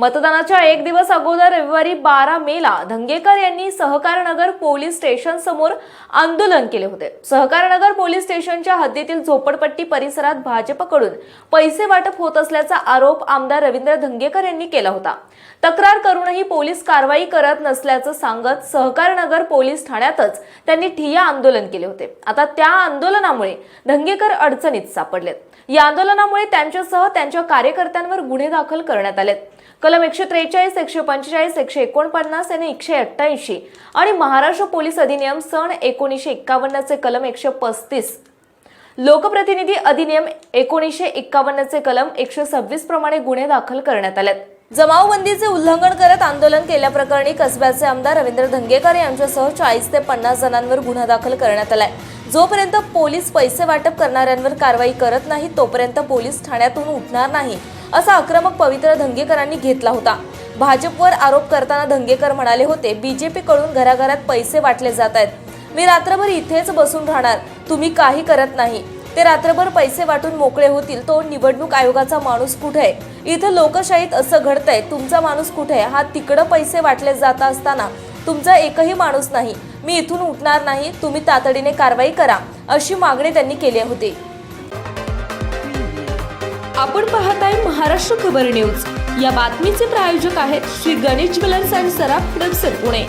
मतदानाच्या एक दिवस अगोदर रविवारी बारा मेला धंगेकर यांनी सहकारनगर पोलीस स्टेशन समोर आंदोलन केले होते. सहकारनगर पोलीस स्टेशनच्या हद्दीतील झोपडपट्टी परिसरात भाजपकडून पैसे वाटप होत असल्याचा आरोप आमदार रवींद्र धंगेकर यांनी केला होता. तक्रार करूनही पोलीस कारवाई करत नसल्याचं सांगत सहकारनगर पोलीस ठाण्यातच त्यांनी ठिया आंदोलन केले होते. आता त्या आंदोलनामुळे धंगेकर अडचणीत सापडलेत. या आंदोलनामुळे त्यांच्यासह त्यांच्या कार्यकर्त्यांवर गुन्हे दाखल करण्यात आलेत. कलम एकशे त्रेचाळीस एकशे पंचेचाळीस एकशे एकोणपन्नास आणि एकशे अठ्ठ्याऐंशी आणि महाराष्ट्र पोलीस अधिनियम सन एकोणीसशे एक्कावन्नचे कलम एकशे पस्तीस. लोकप्रतिनिधी अधिनियम एकोणीसशे एक्कावन्नचे कलम एकशे सव्वीस प्रमाणे गुन्हे दाखल करण्यात आलेत. जमावबंदीचे उल्लंघन करत आंदोलन केल्याप्रकरणी कसब्याचे आमदार रवींद्र धंगेकर यांच्यासह चाळीस ते पन्नास जणांवर गुन्हा दाखल करण्यात आलाय. जोपर्यंत पोलीस पैसे वाटप करणाऱ्यांवर कारवाई करत नाही तोपर्यंत पोलीस ठाण्यातून उठणार नाही असा आक्रमक पवित्र धंगेकरांनी घेतला होता. भाजपवर आरोप करताना धंगेकर म्हणाले होते बीजेपीकडून घराघरात पैसे वाटले जात आहेत. मी रात्रभर इथेच बसून राहणार. तुम्ही काही करत नाही. ते रात्रभर पैसे वाटून मोकळे होतील तो निवडणूक आयोगाचा माणूस कुठे? आहे इथं लोकशाहीत असं घडतंय तुमचा माणूस कुठे? आहे हा तिकडं पैसे वाटले जात असताना तुमचा एकही माणूस नाही. मी इथून उठणार नाही तुम्ही तातडीने कारवाई करा अशी मागणी त्यांनी केली होती. आपण पाहत आहे महाराष्ट्र खबर न्यूज. या बातमीचे प्रायोजक आहेत श्री गणेश ज्वेलर्स अँड सराफ क्लबसर पुणे.